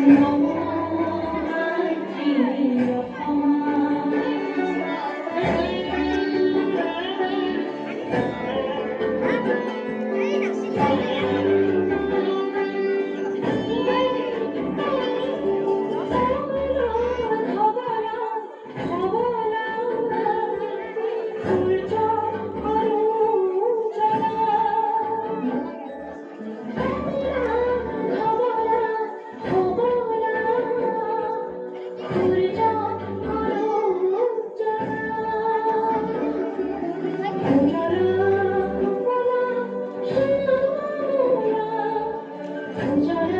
single Enjoy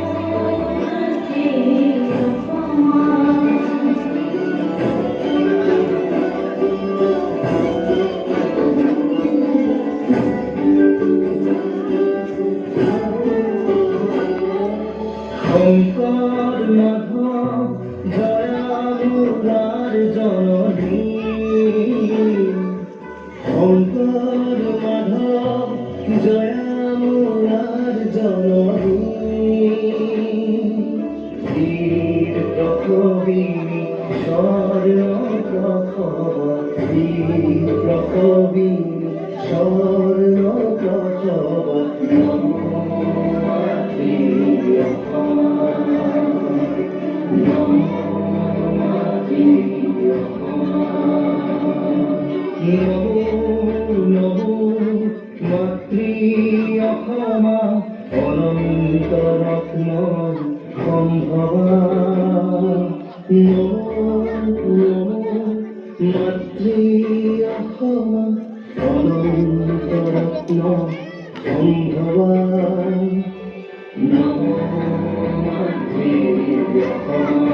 দয়ালুরার জননী। নমো নমো মাতৃ অসমা অনন্ত রত্ন সম্ভবা নমো নমো মাতৃ অসমা অনন্ত রত্ন সম্ভবা নমো মাতৃ অসমা